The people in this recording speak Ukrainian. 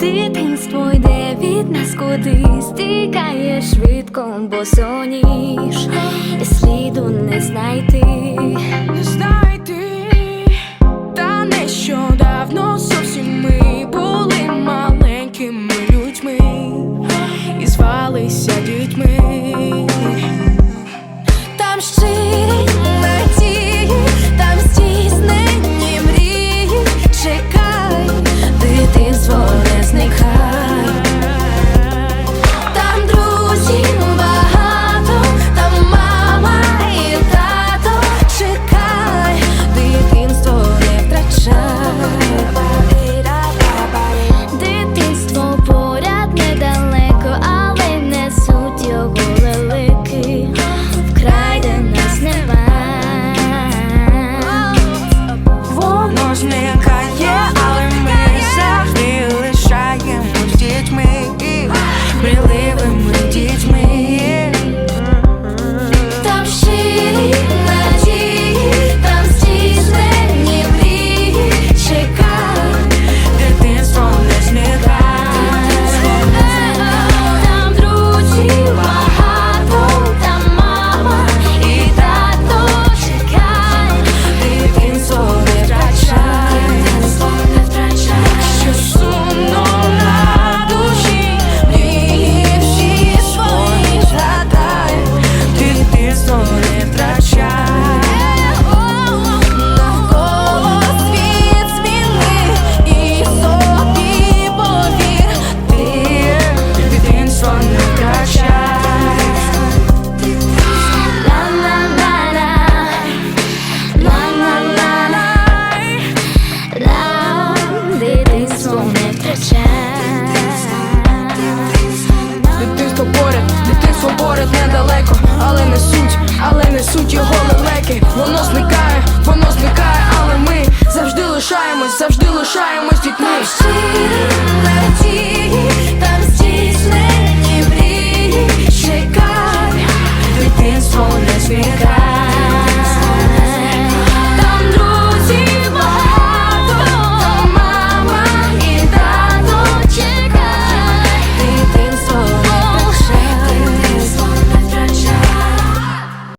Дитинство йде від нас кудись, тікає швидко, бо соніж, сліду не знайти. Лися дітьми там щиро Город недалеко, але не суть, але не суть його лелеки. Воно